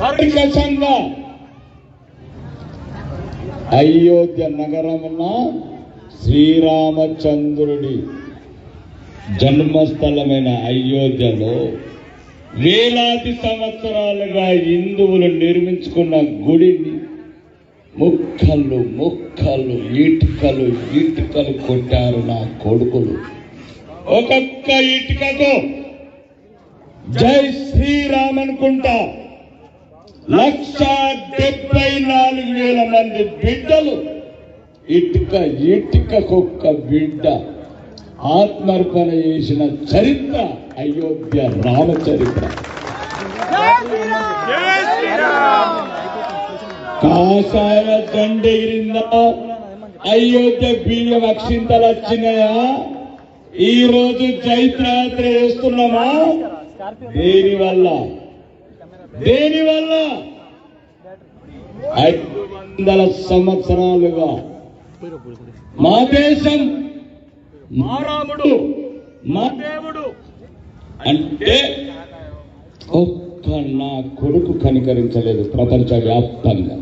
కర్కశంగా అయోధ్య నగరమున శ్రీరామచంద్రుడి జన్మస్థలమైన అయోధ్యలో వేలాది సంవత్సరాలుగా హిందువులు నిర్మించుకున్న గుడిని ముక్కలు ముక్కలు ఇటుకలు ఇటుకలు కొట్టారు నా కొడుకులు. ఒక్కొక్క ఇటుకతో జై శ్రీరామ్ అనుకుంటా. లక్ష డెబ్బై నాలుగు వేల మంది బిడ్డలు ఇటుక ఇటుకకొక్క బిడ్డ ఆత్మర్పణ చేసిన చరిత్ర అయోధ్య రామచరిత్ర. కాషాయ దండెగిరిందా? అయోధ్య బియ్యం అక్షింతలు వచ్చినాయా? ఈ రోజు చైత్రయాత్ర చేస్తున్నామా? దేని వల్ల దేని వల్ల ఐదు వందల సంవత్సరాలుగా మా దేశం మా రాముడు మా దేవుడు అంటే ఒక్క నా కొడుకు కనికరించలేదు ప్రపంచ వ్యాప్తంగా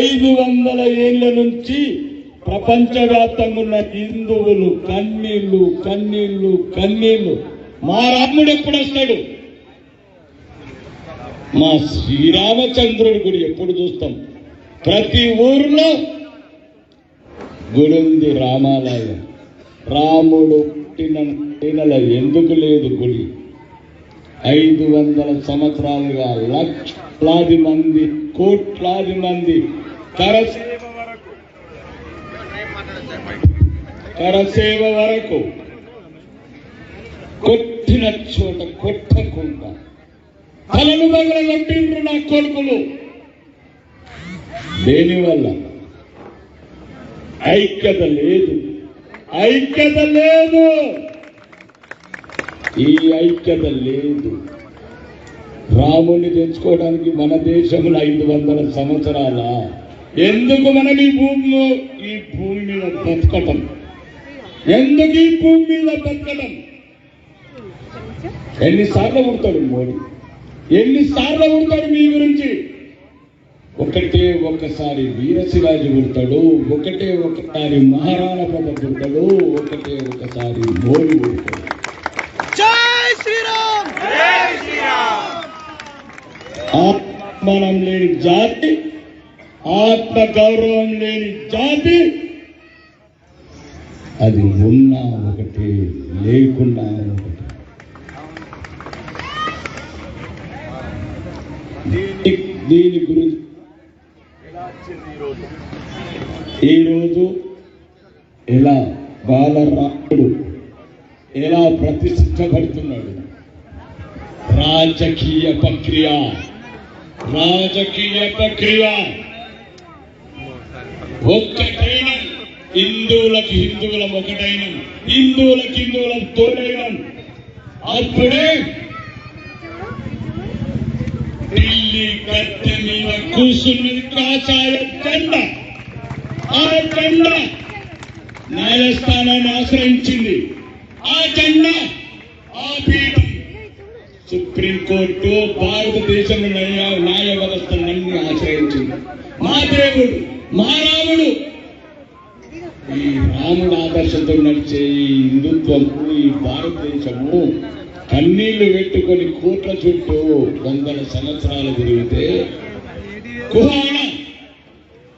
ఐదు వందల ఏళ్ళ నుంచి ప్రపంచవ్యాప్తంగా ఉన్న హిందువులు కన్నీళ్ళు కన్నీళ్ళు కన్నీళ్ళు మా రాముడు ఎప్పుడు వస్తాడు మా శ్రీరామచంద్రుడి గుడి ఎప్పుడు చూస్తాం? ప్రతి ఊర్లో గుడి ఉంది రామాలయం. రాముడు పుట్టిన ఎందుకు లేదు గుడి? ఐదు వందల సంవత్సరాలుగా లక్షలాది మంది కోట్లాది మంది కరసేవ వరకు. కొట్టిన చోట కొట్టకుండా తలను పగలగొట్టిండ్రు నా కొడుకులు. దేనివల్ల ఐక్యత లేదు. ఐక్యత లేదు. ఈ ఐక్యత లేదు. రాముని తెచ్చుకోవడానికి మన దేశంలో ఐదు వందల సంవత్సరాల? ఎందుకు మనం ఈ భూమిలో ఈ భూమి మీద బతకటం? ఎందుకు ఈ భూమి మీద బతకటం? ఎన్నిసార్లు పుడతాడు మోడీ? ఎన్నిసార్లు పుడతాడు మీ గురించి? ఒకటే ఒకసారి వీరశివాజీ పుడతాడు ఒకటే ఒకసారి మహారాణా ప్రతాప్ పుడతాడు ఒకటే ఒకసారి మోడీ పుడతాడు జై శ్రీరామ్! ఆత్మనం లేని జాతి ఆత్మ గౌరవం లేని జాతి అది ఉన్నా ఒకటి లేకున్నా దీని దీని గురించి ఈరోజు ఎలా బాలరాముడు ఎలా ప్రతిష్ఠించబడుతున్నాడు రాజకీయ ప్రక్రియ. రాజకీయ ప్రక్రియ. ఒక్కటైన హిందువులకు హిందువులం ఒకటైన హిందువులకు హిందువులం తోడైనం. అప్పుడే ఢిల్లీ గద్దె మీద కూర్చున్నది కాషాయ ఆ కండ న్యాయస్థానాన్ని ఆశ్రయించింది. ఆ కండ ఆ పీఠం సుప్రీంకోర్టు భారతదేశంలో న్యాయ న్యాయ వ్యవస్థలన్నీ ఆశ్రయించింది. మా దేవుడు మా రాముడు. ఈ రాముడు ఆదర్శంతో నడిచే ఈ హిందుత్వము ఈ భారతదేశము కన్నీళ్ళు పెట్టుకొని కోట్ల చుట్టూ వందల సంవత్సరాలు తిరిగితే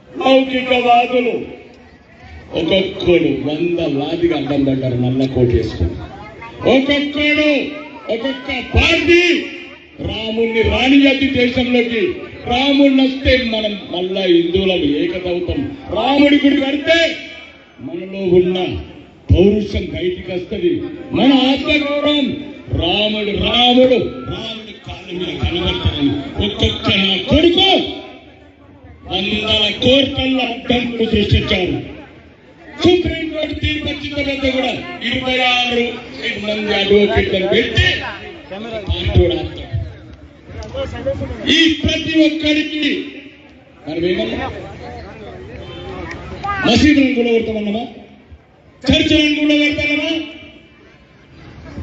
లౌకికవాదులు ఒక్కొక్కడు వంద లాదిగా అడ్డం పడ్డారు నల్ల కోటేసుకుని వేసుకొని ఒక్కొక్కడు ఒక్కొక్క పార్టీ రాముణ్ణి రానియద్ది దేశంలోకి రాముడిని వస్తే మనం మళ్ళా హిందువులను ఏకతవుతాం రాముడి గుడి కడితే మనలో ఉన్న పౌరుషం బయటికి వస్తుంది. మన ఆత్మగౌరవం రాముడు రాముడు. రాముడి కాళ్ళ మీద కనబడతాడని ఒక్కొక్క నా కొడుకు వందల కోట్ల అడ్డంకులు సృష్టించారు సుప్రీంకోర్టు తీర్పు వచ్చిన తర్వాత కూడా ఇరవై ఆరు మంది అడ్వకేట్లను పెట్టి ఈ ప్రతి ఒక్కరికి మనం ఏమన్నా మసీదులను కూడా పెడతామన్నామా? చర్చలను కూడా పెడతామా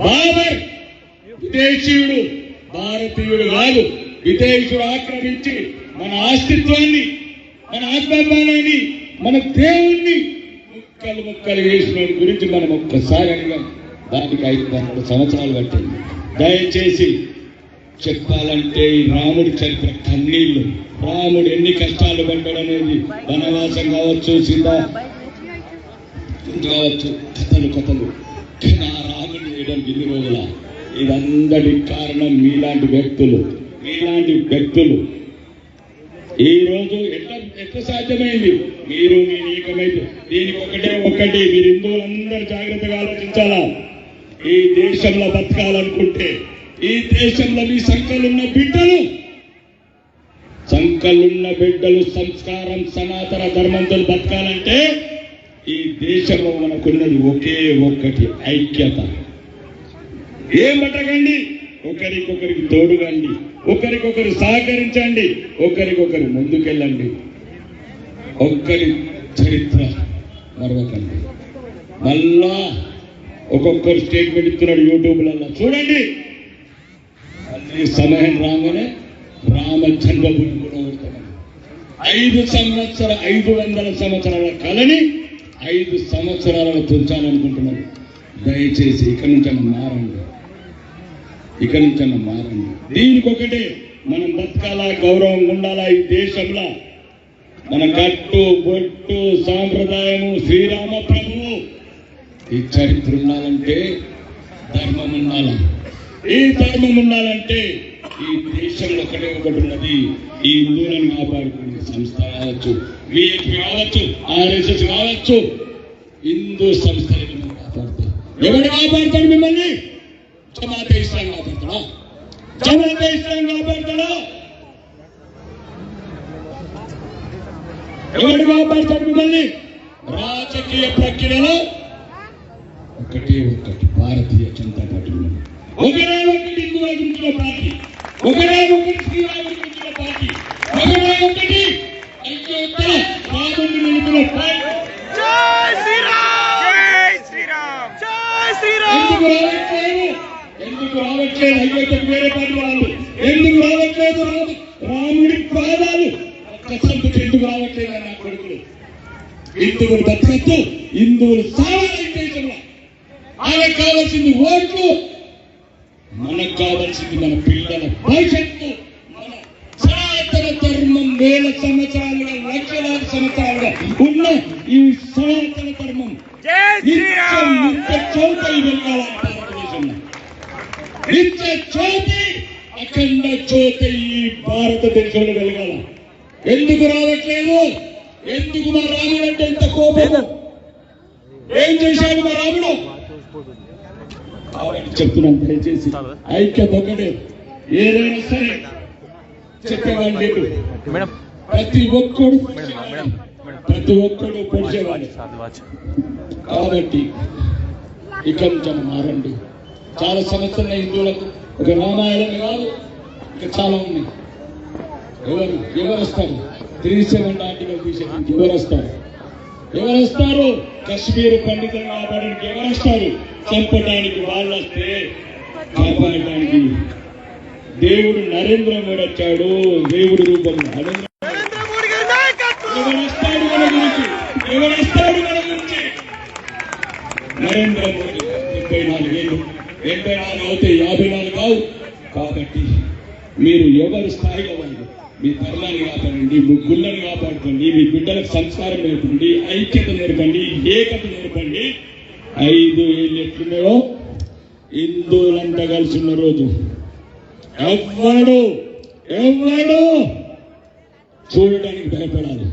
బాబర్ విదేశీయుడు భారతీయుడు కాదు విదేశీయుడు ఆక్రమించి మన అస్తిత్వాన్ని మన ఆత్మాభిమానాన్ని మన దేవుణ్ణి ముక్కలు ముక్కలు వేసిన గురించి మనం ఒక్కసారి అడిగాం. దానికి ఐదు వందల సంవత్సరాలు పట్టింది. దయచేసి చెప్పాలంటే ఈ రాముడి చరిత్ర కన్నీళ్ళు రాముడు ఎన్ని కష్టాలు పడ్డాడు అనేది వనవాసం కావచ్చు సీతా కావచ్చు కథలు కథలు. కానీ ఆ రాముడిని వేయడానికి ఇన్ని రోజుల? ఇదందరి కారణం మీలాంటి వ్యక్తులు మీలాంటి వ్యక్తులు. ఈ రోజు ఎట్లా ఎట్లా సాధ్యమైంది? మీరు మీ నీకమైతే దీనికి ఒకటే ఒకటి మీరు హిందువులందరూ జాగ్రత్తగా ఆలోచించాలా? ఈ దేశంలో బతకాలనుకుంటే ఈ దేశంలో మీ సంఖ్యలున్న బిడ్డలు సంఖ్యలున్న బిడ్డలు సంస్కారం సనాతన ధర్మంతో బతకాలంటే ఈ దేశంలో మనకున్నది ఒకే ఒక్కటి ఐక్యత. ఏం పట్టకండి ఒకరికొకరికి తోడుగండి. ఒకరికొకరు సహకరించండి. ఒకరికొకరు ముందుకెళ్ళండి. ఒక్కరి చరిత్ర మరవకండి. మళ్ళా ఒక్కొక్కరు స్టేట్మెంట్ ఇస్తున్నాడు యూట్యూబ్లలో చూడండి. మళ్ళీ సమయం రాగానే రామ జన్మభూమి కూడా అవుతామని ఐదు సంవత్సర ఐదు వందల సంవత్సరాల కళని ఐదు సంవత్సరాలలో తుంచాలనుకుంటున్నాను దయచేసి ఇక్కడి నుంచి మారండి. ఇక్కడి నుంచి అన్న మారండి దీనికి ఒకటే మనం బతకాలా గౌరవం ఉండాలా ఈ దేశంలో? మన కట్టు బొట్టు సాంప్రదాయము శ్రీరామ ప్రభువు ఈ చరిత్ర ఉండాలంటే ధర్మం ఉండాలా? ఈ ధర్మం ఉండాలంటే ఈ దేశంలో ఒకటే ఒకటి ఉన్నది. ఈ హిందువులను కాపాడుకునే సంస్థ కావచ్చు విఐపి కావచ్చు ఆర్ఎస్ఎస్ కావచ్చు. హిందూ సంస్థలను మనం కాపాడుతాం ఎవడు కాపాడుతాడు మిమ్మల్ని? జమాతే ఇస్లాం కాపాడుతాడా జమాతే ఇస్లాం కాపాడుతాడా ఎవరు కాపాడతాడు మిమ్మల్ని? రాజకీయ ప్రక్రియలో ఒకటే ఒక్కటి భారతీయ జనతా పార్టీ ఒకరే ఒకటి పార్టీ. ఒకరే ఒకటి హిందువులు బతకత్తు హిందువులు సావాలి ఈ దేశంలో ఆయనకు కావాల్సింది ఓట్లు మనకు కావాల్సింది మన పిల్లల భవిష్యత్తు. సనాతన ధర్మం వేల సంవత్సరాలుగా లక్షలాది సంవత్సరాలుగా ఉన్న ఈ సనాతన ధర్మం. వెళ్ళాలి భారతదేశంలో. నిత్య అఖండ జ్యోతి ఈ భారతదేశంలో వెలగాల. ఎందుకు రావట్లేదు? ఎందుకు మా రాముడు అంటే ఇంత కోపము ఏం చేశాడు మా రాముడు? కాబట్టి చెప్తున్నాను దయచేసి ఐక్యత ఒకటే ఏదైనా సరే చెప్పేవాడు ప్రతి ఒక్కడు ప్రతి ఒక్కడు పొడిచేవాడు కాబట్టి ఇక్కడి నుంచి మారండి. చాలా సంవత్సరాల హిందువులకు ఒక రామాయణం కాదు ఇంకా చాలా ఉన్నాయి ఎవరు? ఎవరు వస్తారు? త్రీ సెవెన్ ఆర్టికల్ తీసేదానికి ఎవరు వస్తారు ఎవరు వస్తారు కశ్మీర్ పండితులు కాపాడడానికి ఎవరు వస్తారు చంపడానికి వాళ్ళు వస్తే కాపాడటానికి దేవుడు నరేంద్ర మోడీ వచ్చాడు. దేవుడి రూపంలో నరేంద్ర ఎవరు వస్తాడు మన గురించి? ఎవరు వస్తాడు మన గురించి? నరేంద్ర మోడీ ముప్పై నాలుగేళ్ళు. ఎనభై నాలుగు అవుతే యాభై నాలుగు కావు. కాబట్టి మీరు ఎవరు స్థాయిలో వాళ్ళు మీ ధర్మాన్ని కాపాడండి మీ గుళ్ళని కాపాడుకోండి మీ బిడ్డలకు సంస్కారం నేర్పండి ఐక్యత నేర్పండి ఏకత నేర్పండి. ఐదు ఏళ్ళు ఎట్లున్నాయో? హిందువులంతా కలిసి ఉన్న రోజు. ఎవ్వడు ఎవ్వడు చూడడానికి భయపడాలి.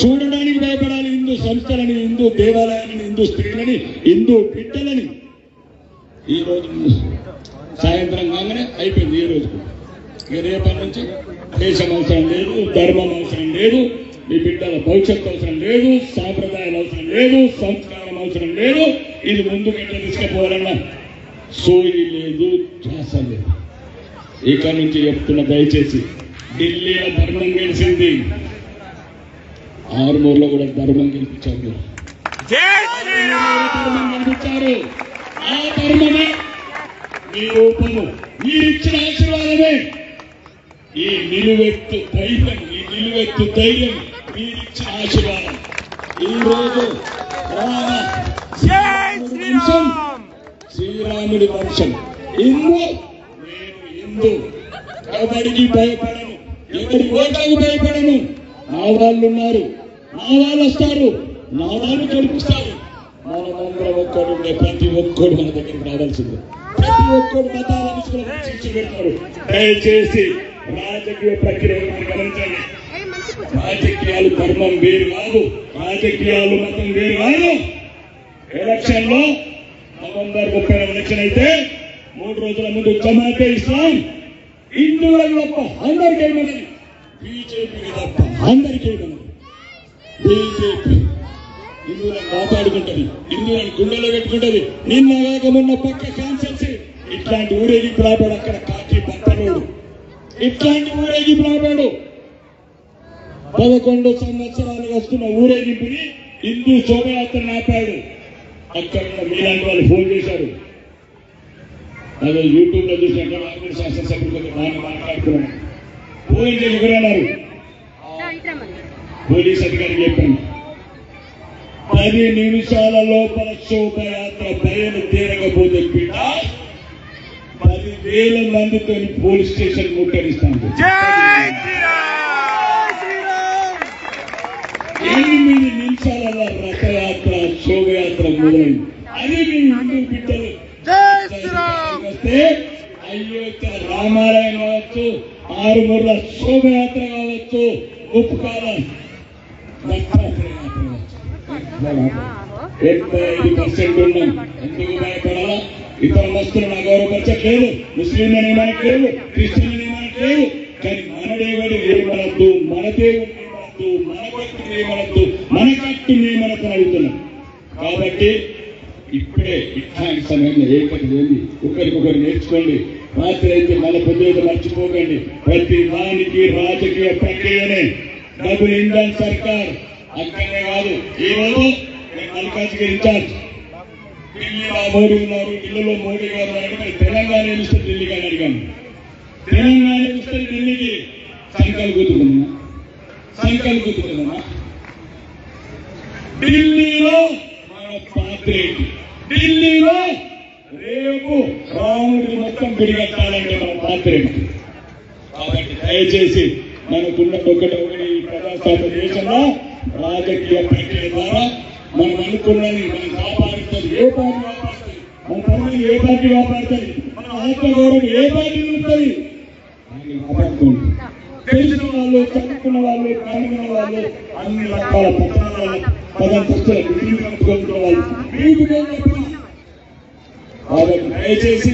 చూడడానికి భయపడాలి హిందూ సంస్థలని హిందూ దేవాలయాలని హిందూ స్త్రీలని హిందూ బిడ్డలని. ఈ రోజు సాయంత్రం కాగానే అయిపోయింది ఈ రోజు. ఇక రేపటి నుంచి దేశం అవసరం లేదు ధర్మం అవసరం లేదు మీ బిడ్డల భవిష్యత్తు అవసరం లేదు సాంప్రదాయాలు అవసరం లేదు సంస్కారం అవసరం లేదు. ఇది ముందుకు ఎట్లా తీసుకుపోవాలన్నా సోయి లేదు ధ్యాస లేదు. ఇక నుంచి చెప్తున్న దయచేసి ఢిల్లీలో ధర్మం గెలిచింది. ఆరుమూరులో కూడా ధర్మం గెలిపించారు. మీరు. ధర్మం గెలిపించారు. ఆ ధర్మమే మీ రూపము. మీరు ఇచ్చిన ఆశీర్వాదమే. ఈ నిలువెత్తు ధైర్యం ఈ నిలువెత్తు ధైర్యం మీరిచ్చిన ఆశీర్వాదం. ఈ రోజు శ్రీరాముడి వంశం. హిందూ నేను హిందూ ఎవరికి భయపడను? ఎవరి ఓట్లకు భయపడను? నా వాళ్ళు ఉన్నారు. నా వాళ్ళు వస్తారు. నా వాళ్ళు గెలిపిస్తారు మనమందరం ఒక్కడుండే ప్రతి ఒక్కడు మన దగ్గరికి రావాల్సిందే. ప్రతి ఒక్కడు మతాలను శిక్ష పెడతారు దయచేసి రాజకీయ ప్రక్రియను గమనించండి రాజకీయాలు ధర్మం వేరు కాదు. రాజకీయాలు మతం వేరు కాదు. ఎలక్షన్లో నవంబర్ ముప్పై ఎలక్షన్ అయితే మూడు రోజుల ముందు జమాతే ఇస్లాం. హిందువులకు తప్ప అందరికీ బీజేపీకి తప్ప అందరికీ బీజేపీ. హిందువులను కాపాడుకుంటది. హిందువులను గుండెలో పెట్టుకుంటది. నిన్న కాక మొన్న పక్క క్యాన్సర్స్. ఇట్లాంటి ఊరేగింపు రాబాడు అక్కడ కాకి పట్టలోడు ఇట్లాంటి ఊరేగింపు రాబాడు. పదకొండు సంవత్సరాలు వస్తున్న ఊరేగింపుని హిందూ శోభయాత్ర ఆపాడు. అక్కడ మీలాంటి వాళ్ళు ఫోన్ చేశారు. అదే యూట్యూబ్లో చూసినట్టు రాజమండ్రి శాసనసభ్యులు బాగా మాట్లాడుతున్నాను. ఫోన్ చేసి ఎవరన్నారు పోలీస్ అధికారికి చెప్పాను పది నిమిషాల లోపల శోభయాత్ర బయలు తీరకపోతే బిడ్డ పది వేల మందితో పోలీస్ స్టేషన్ ముట్టడిస్తాను ఎనిమిది నిమిషాల రథయాత్ర శోభయాత్ర మొదలైంది. అది మీ హిందూ బిడ్డలు వస్తే అయోధ్య రామాలయం కావచ్చు ఆరుమూర్ల శోభయాత్ర కావచ్చు కావచ్చు. డెబ్బై ఐదు పర్సెంట్ ఉన్నాం ఎందుకు భయపడాలా ఇతర మస్తులను అగౌరవపరచట్లేదు ముస్లింలని ఏమనట్లేదు క్రిస్టియన్ ఏమనట్లేదు కానీ మన దేవుడు ఏమనద్దు మన దేవుడు ఏమనద్దు మన భక్తుడు ఏమనద్దు మన కట్టుని ఏమనద్దు అడుగుతున్నాం కాబట్టి ఇప్పుడే ఇట్లాంటి సమయంలో ఏకటి లేని ఒకరికొకరు నేర్చుకోండి రాత్రి అయితే మన పొద్దున మర్చిపోకండి ప్రతి దానికి రాజకీయ ప్రక్రియనే డబుల్ ఇంజన్ సర్కార్ అక్కడనే కాదు ఈరోజు నేను మల్కాజ్గిరి ఇన్ఛార్జ్. ఢిల్లీలో మోడీ ఉన్నారు. ఢిల్లీలో మోడీ గారు అడిగితే తెలంగాణ ఏమిస్తే ఢిల్లీకి అని అడిగాను. తెలంగాణ ఏమిస్తే ఢిల్లీకి సంకల్ కూతుకున్నా సంకల్ కూతుకున్నా ఢిల్లీలో మన పాత్ర ఏంటి? ఢిల్లీలో రేపు రాముడి మొత్తం పిడిగట్టాలంటే మన పాత్ర ఏంటి? కాబట్టి దయచేసి మనకున్న ఒకటి ఒకటి ప్రజాస్వామ్య దేశంలో రాజకీయ ప్రక్రియ ద్వారా మనం అనుకున్నది మనం కాపాడుతుంది. ఏ పార్టీ కాపాడుతుంది? మన పనులు ఏ పార్టీ కాపాడుతుంది? మన ఆత్మగౌరవం ఏ పార్టీ ఉంటుంది దాన్ని కాపాడుకోండి తెలిసిన వాళ్ళు చదువుకున్న వాళ్ళు కనుగొన్న వాళ్ళు అన్ని రకాల పట్టణాల పదంతస్తులకు ఇల్లు కట్టుకుంటున్న వాళ్ళు. మీకు కాబట్టి దయచేసి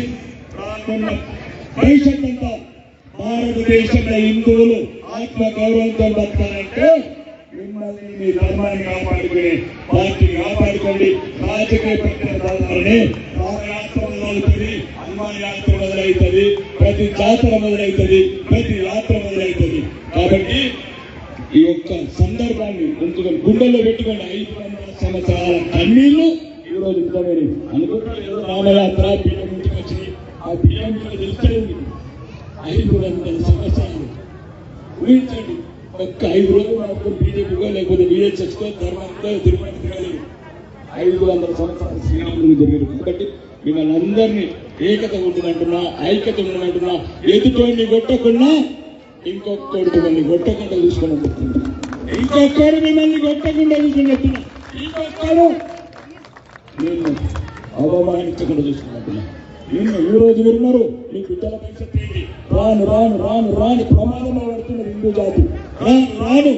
రానున్న భవిష్యత్ అంతా భారతదేశంలో హిందువులు ఆత్మ గౌరవంతో బతకాలంటే మిమ్మల్ని మీ ధర్మాన్ని కాపాడుకుని పార్టీ కాపాడుకోండి. రాజకీయ ప్రక్రియ ద్వారానే యాత్ర మొదలవుతుంది హనుమాన్ యాత్ర మొదలవుతుంది ప్రతి జాతర మొదలవుతుంది ప్రతి యాత్ర మొదలవుతుంది. కాబట్టి ఈ యొక్క సందర్భాన్ని ఉంచుకొని గుండెల్లో పెట్టుకోండి. ఐదు వందల సంవత్సరాల కన్నీళ్ళు ఈ రోజు నిజమేని. అనుకుంటారు ఏదో రామయాత్ర బియ్యం ఇంటికి వచ్చి ఆ బియ్యం కూడా తెలుస్తుంది ఐదు వందల సంవత్సరాలు ఊహించండి. ఒక్క ఐదు రోజులు మాత్రం బీజేపీకో లేకపోతే బీజేపీకో ధర్మంతో తిరుపతి తిరగలేదు ఐదు వందల సంవత్సరాలు శ్రీరాముడు జరిగారు కాబట్టి మిమ్మల్ని అందరినీ ఏకత ఉండమంటున్నా ఐక్యత ఉండమంటున్నా ఎదుటోడిని కొట్టకుండా ఇంకొకటి మిమ్మల్ని కొట్టకుండా చూసుకుని చెప్తున్నా ఇంకొకడు మిమ్మల్ని కొట్టకుండా చూసుకుని చెప్తున్నా ఇంకొకడు నేను అవమానించకుండా చూసుకున్నట్టున్నా నిన్న ఈ రోజు విన్నారు? మీ బిడ్డల భవిష్యత్తు ఏంటి రాను రాను రాను రాను ప్రమాదంలో పడుతున్న హిందూ జాతి. రాను రాను.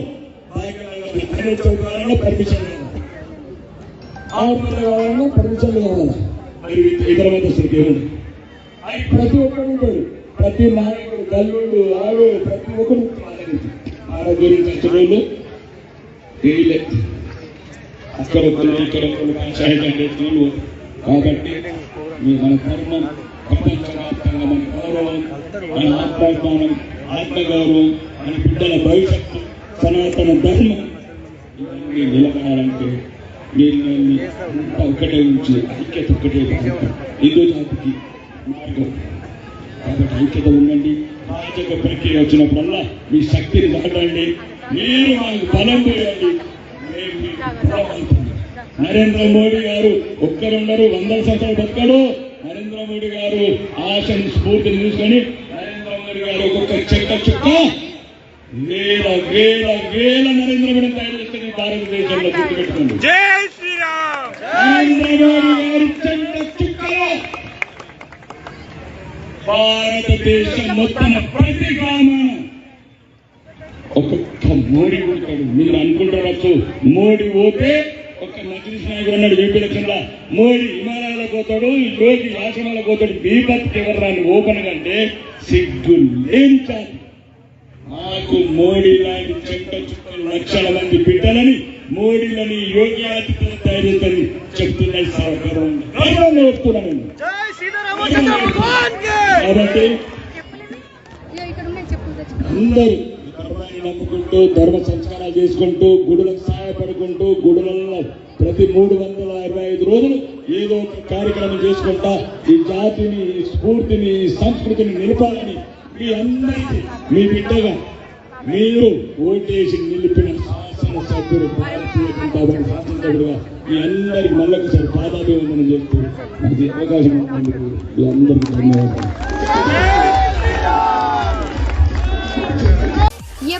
కావాలన్నా పర్మిషన్ కావాలి కావాలన్నా పర్మిషన్ కావాలి మరి ఇతర మతస్థులకి ఏముంది అది ప్రతి ఒక్కరు ఉంటాడు ప్రతి నాయకుడు గల్లుడు ఆడు ప్రతి ఒక్కరు ఆరోగ్యం కష్టపడు వీళ్ళే. అక్కడ ఒకరు ఇక్కడ ఒకరు పంచాయతీ అంటే కాబట్టి మీ మన ధర్మం ప్రపంచవ్యాప్తంగా మన గౌరవం మన ఆత్మాభిమానం ఆత్మగౌరవం మన బిడ్డల భవిష్యత్తు సనాతన ధర్మం ఇవన్నీ నిలబడాలంటే మీరు ఒక్కటే ఉంచి ఐక్యత ఒక్కటే హిందూ జాతికి మార్గం. కాబట్టి ఐక్యత ఉండండి. రాజక ప్రక్రియ వచ్చినప్పుడల్లా మీ శక్తిని దాటండి. మీరు మాకు బలం పోయండి మేము నరేంద్ర మోడీ గారు ఒక్కరున్నారు వందల సంవత్సరాలు బతకడు. నరేంద్ర మోడీ గారు ఆశను స్ఫూర్తిని తీసుకొని నరేంద్ర మోడీ గారు ఒక్కొక్క చెక్క చుక్క వేల వేల వేల నరేంద్ర మోడీ తయారు చేస్తుంది భారతదేశంలో గుర్తుపెట్టుకోండి జై శ్రీరామ్! నరేంద్ర మోడీ గారి చెక్క చుక్కలో భారతదేశం మొత్తం ప్రతి గ్రామాన ఒక్కొక్క మోడీ ఉంటాడు. మీరు అనుకుంటారు మోడీ పోతే ఒక్క మజ్లిస్ నాయకుడు అన్నాడు యూపీ ఎలక్షన్ లా మోడీ హిమాలయాలకు పోతాడు యోగి ఆశ్రమాలకు పోతాడు. బతికి ఎవరు ఓపెన్ కంటే సిగ్గు లేని చాలు మాకు మోడీ లాంటి చెట్ట చుట్టూ లక్షల మంది బిడ్డలని మోడీలని యోగి ఆదిత్యనాథ్ తయారు చేస్తారని చెప్తున్నాయి సర్కారం గర్వంగా చెప్తున్నాను నేను. జై సీతారామచంద్ర భగవాన్కి! కాబట్టి అందరూ ధర్మాన్ని నమ్ముకుంటూ ధర్మ సంస్కారాలు చేసుకుంటూ గుడులకు సహాయపడుకుంటూ గుడులలో ప్రతి మూడు వందల ఇరవై ఐదు రోజులు ఏదో ఒక కార్యక్రమం చేసుకుంటా ఈ జాతిని ఈ స్ఫూర్తిని ఈ సంస్కృతిని నిలపాలని మీ అందరికీ మీ బిడ్డగా మీరు ఓటేసి నిలిపిన శాసన సభ్యులు భారతీయ జనతా పార్టీ శాసనసభ్యులుగా మీ అందరికి మళ్ళొకసారి పాదాభివందనం చేస్తూ నాకు అవకాశం ఇచ్చినందుకు మీ అందరికీ ధన్యవాదాలు.